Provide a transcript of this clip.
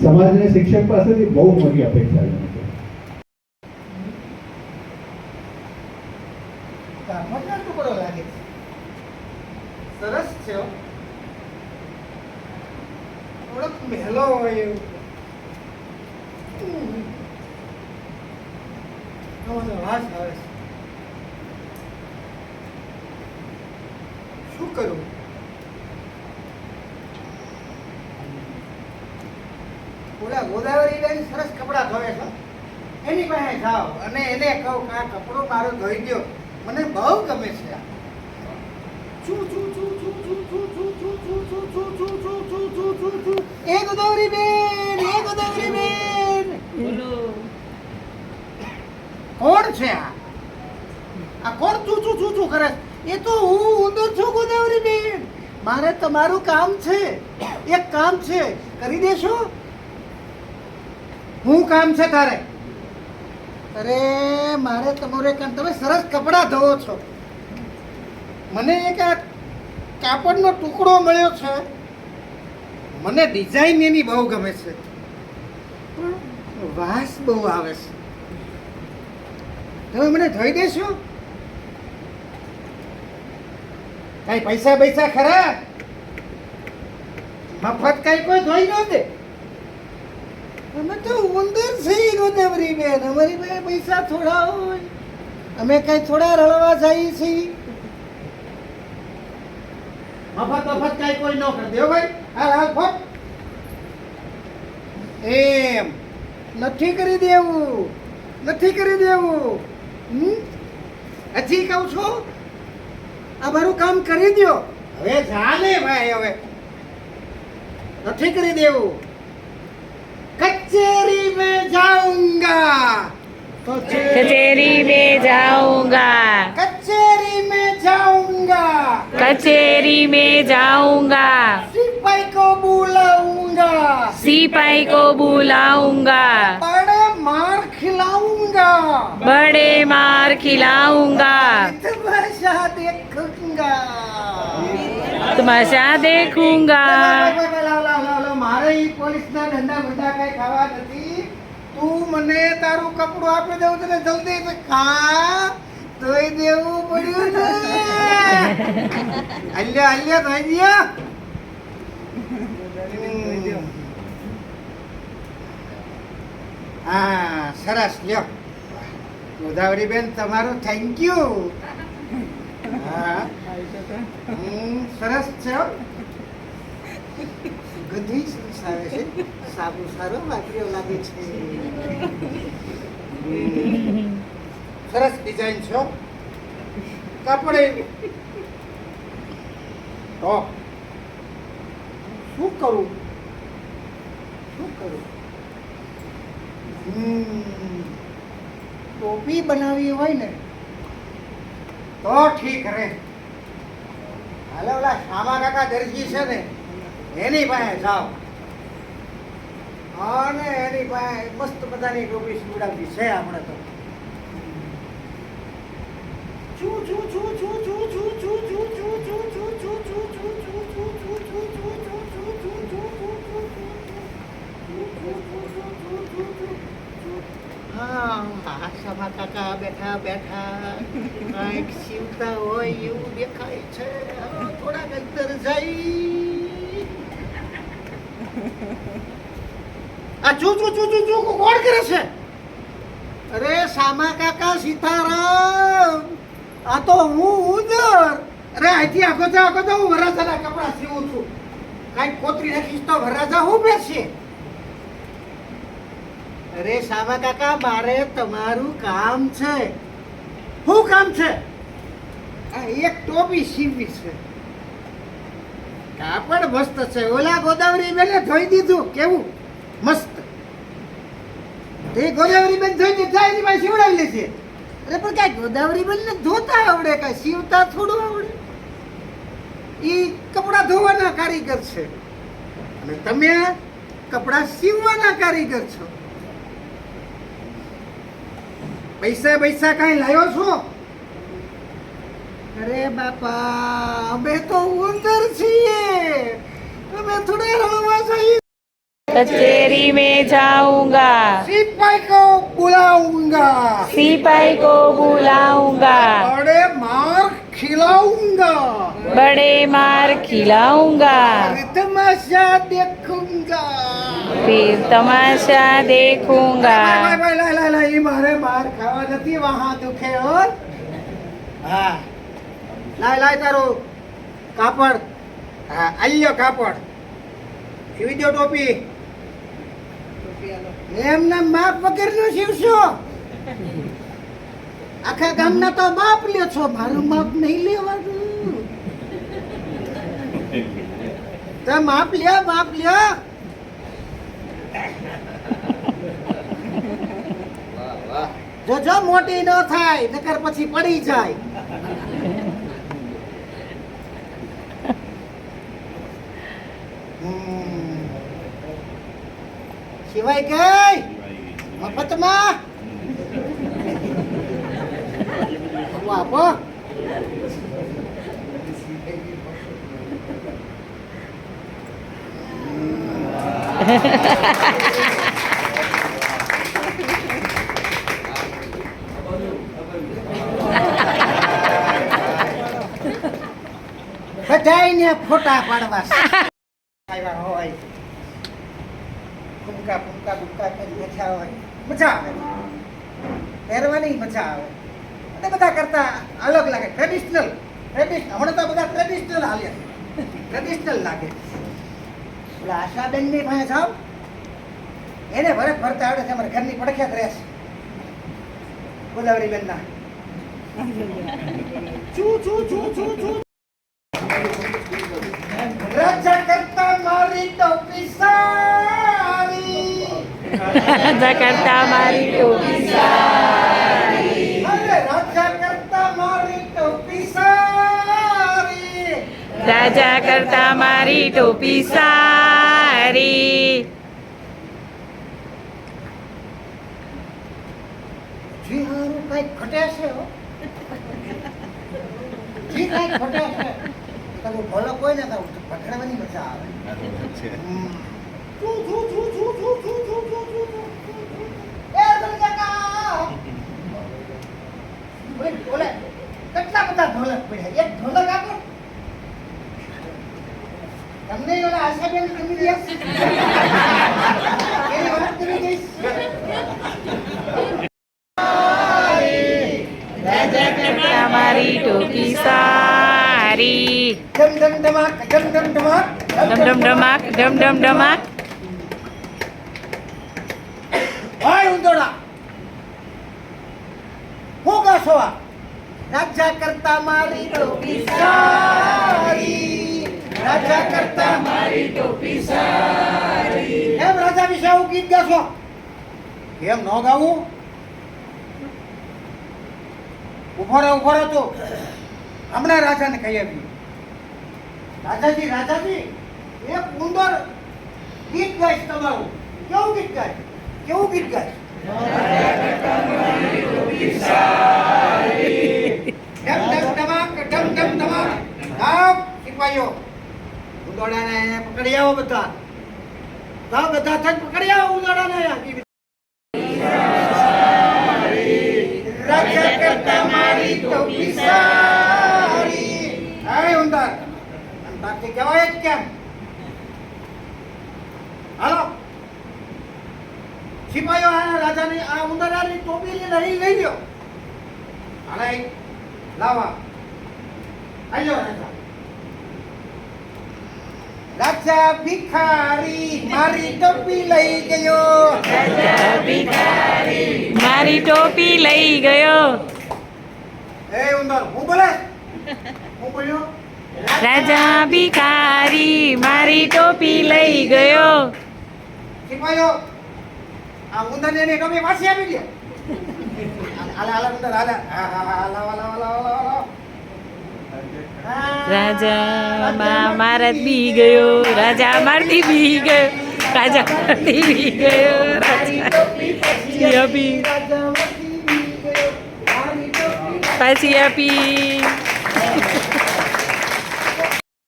સમાજને શિક્ષક પાસેથી બહુ મોટી અપેક્ષા છે. સરસ છે થોડોક મહેલો હોય એવું. શું કરું? ગોદાવરી બેન સરસ કપડાં ધોવે છે એની પાસે જાઓ અને એને કહો કે આ કપડું મારું ધોઈ ગયો મને બહુ ગમે છે એ ગોદાવરી બેન એ ગોદાવરી બેન કોણ છે આ આ કોણ ચૂ ચૂ ચૂ એ તો હું ઉંદર છું ગોદાવરી બેન મારે તમારું કામ છે એક કામ છે કરી દેશો હું કામ છે તારે? અરે, મારે તમારું કામ, તમે સરસ કપડાં ધોવો છો. મને એક આ કાપડનો ટુકડો મળ્યો છે. મને ડિઝાઇન એની બહુ ગમે છે. પણ વાસ બહુ આવે છે. તમે મને ધોઈ દેશો? કઈ પૈસા પૈસા ખરા? મફત કઈ કોઈ ધોઈ ન દે અમે તો ઉંદર છીએ ગોદાવરી બેન. અમારી પાસે પૈસા થોડા હોય. અમે કઈ થોડા રળવા જઈએ છીએ. મફત મફત કઈ કોઈ ન કરી દે ભાઈ. હાલ હાલ ફટ. એમ. નથી કરી દેવું. નથી કરી દેવું. હમ? હજી કહું છું આ મારું કામ કરી દ્યો. હવે ચાલે ભાઈ હવે. નથી કરી દેવું. कचेरी में जाऊँगा। कचेरी में जाऊँगा। कचेरी में जाऊँगा। कचेरी में जाऊँगा। सिपाही को बुलाऊँगा। सिपाही को बुलाऊँगा। बड़े मार खिलाऊँगा। बड़े मार खिलाऊँगा। तमाशा देखूँगा। तमाशा देखूँगा। મને તારું કપડું આપી દઉં તને જલ્દી ખા ધોઈ દેવું પડ્યું ને અલ્યા અલ્યા, ધોઈ ગયા હા, સરસ, લ્યો. ગોદાવરી બેન તમારું થેન્ક યુ હા. સરસ છે ગંધી આવે છે. સાબુ સારો વાપર્યો લાગે છે. સરસ ડિઝાઇન છો. કાપડ તો શું કરું? શું કરું. ટોપી બનાવી હોય ને, તો ઠીક રે. હાલો, ઓલા શામા કાકા દરજી છે ને એની પાસે જાઓ અને એની પાસે મસ્ત બધાની ડોબી સુવડાવી છે આપણે તો હા કાકા બેઠા બેઠા કંઈક સીવતા હોય એવું દેખાય છે થોડાક અંતર જઈ આ ચૂ ચૂ ચૂ ચૂ ચૂ, કોણ કરે છે? અરે શામા કાકા સીતારામ. આ તો હું ઉદર અરે અહીંથી આગો જા આગો જા, હું વરાજાના કપડા સીવું છું. કાંઈક કોતરી નાખીશ તો વરાજા હું બેસે અરે શામા કાકા, મારે તમારું કામ છે. શું કામ છે? આ એક ટોપી સીવવી છે. કાપડ મસ્ત છે. ઓલા ગોદાવરી બેને ધોઈ દીધું. કેવું? મસ્ત. એ ગોદાવરી બેન ધોઈ દીધા. એની પાસે સીવડાવી લેશે અરે, પણ કાંઈ ગોદાવરી બેન ને ધોતા આવડે, કાંઈ સીવતા થોડું આવડે. એ કપડાં ધોવાના કારીગર છે. અને તમે કપડાં સીવવાના કારીગર છો. પૈસા પૈસા કાંઈ લાવ્યો છો? અરે બાપા અમે તો ઉંદર છીએ અમે થોડા રળવા જઈએ कचेरी में जाऊंगा सिपाही को बुलाऊंगा सिपाही को बुलाऊंगा बड़े मार खिलाऊंगा बड़े मार खिलाऊंगा और तमाशा देखूंगा फिर तमाशा देखूंगा ભાઈ ભાઈ લાય લાય લાય ઈ મારે માર ખાવા નથી વાહા દુખે હો હા લાય લાય તારું કાપડ. હા આલ્યો કાપડ. સીવી દો ટોપી. એમને માપ વગરનો સીવશો આખા ગામના તો બાપ લ્યો છો. મારું માપ નહીં લેવાનું. તો માપ લ્યો માપ લ્યો. જો જો મોટી ન થાય, નકર પછી પડી જાય હમ. સિવાય ગઈ મફતમાં? આપો. બધાયને ફોટા પાડવા છે. આવ્યા હોય ફૂંકા ભૂકા ભૂકા કરી બેઠા હોય મજા આવે. પહેરવાની મજા આવે. અને બધા કરતા અલગ લાગે. ટ્રેડિશનલ ટ્રેડિશનલ હમણાં તો બધા ટ્રેડિશનલ હાલે ટ્રેડિશનલ લાગે. એટલે આશાબેનની પાસે જાઓ. એને ભરત ભરતા આવડે છે. અમારા ઘરની પડખ્યાત રહેશે ગોદાવરી બેન ના ચૂ ચૂ ચૂ ચૂ ચૂ રાજા કરતા મારી ટોપી અરે રાજા કરતા મારી ટોપી સારી. રાજા કરતા મારી ટોપી સારી. જી હારું ઘટે છે હો. જી કંઈક ઘટે છે. તમે ભલો કોઈ ને કહું પકડવાની મજા આવે. કેટલા બધા સારી. ધમ ધમ ધમાક ધમ ધમ ધમાક. હું રાજા કરતા મારી ટોપી સારી. રાજા કરતા મારી ટોપી સારી. એમ રાજા વિશે આવું ગીત ગાશો? કેમ ન ગાવું? ઊભો રહે ઊભો રહે તો. હમણાં રાજાને કહી આપ્યું રાજાજી રાજાજી એક ઉંદર ગીત ગાઈશ તમારું. કેવું ગીત ગાય? કેવું ગીત ગાય? ડમ ડમ ડમાક ડમ ડમ ડમાક આપ સિપાહીઓ ઉંદરડાને પકડી આવો બધા. જાઓ બધા થઈને પકડી આવો ઉંદરડાને રાજા કરતા મારી ટોપી સારી હે ઉંદર અંતાથી કહેવાય જ કેમ હાલો સિપાહીઓ આ રાજાની આ ઉંદરાની ટોપી લઈ લઈ લ્યો હાલે લાવા. આવ્યો રાજા રાજા ભિખારી મારી ટોપી લઈ ગયો. મારી ટોપી લઈ ગયો. એ ઉંદર હું બોલે? હું બોલ્યો? રાજા ભિખારી મારી ટોપી લઈ ગયો. સિપાહીઓ આ ઉંદર એને ગમે પાછી આપી દે. રાજા મહારાજ બી ગયો રાજા મારતી બી ગયો રાજા મારતી બી ગયો રાજા આપી પાછી આપી.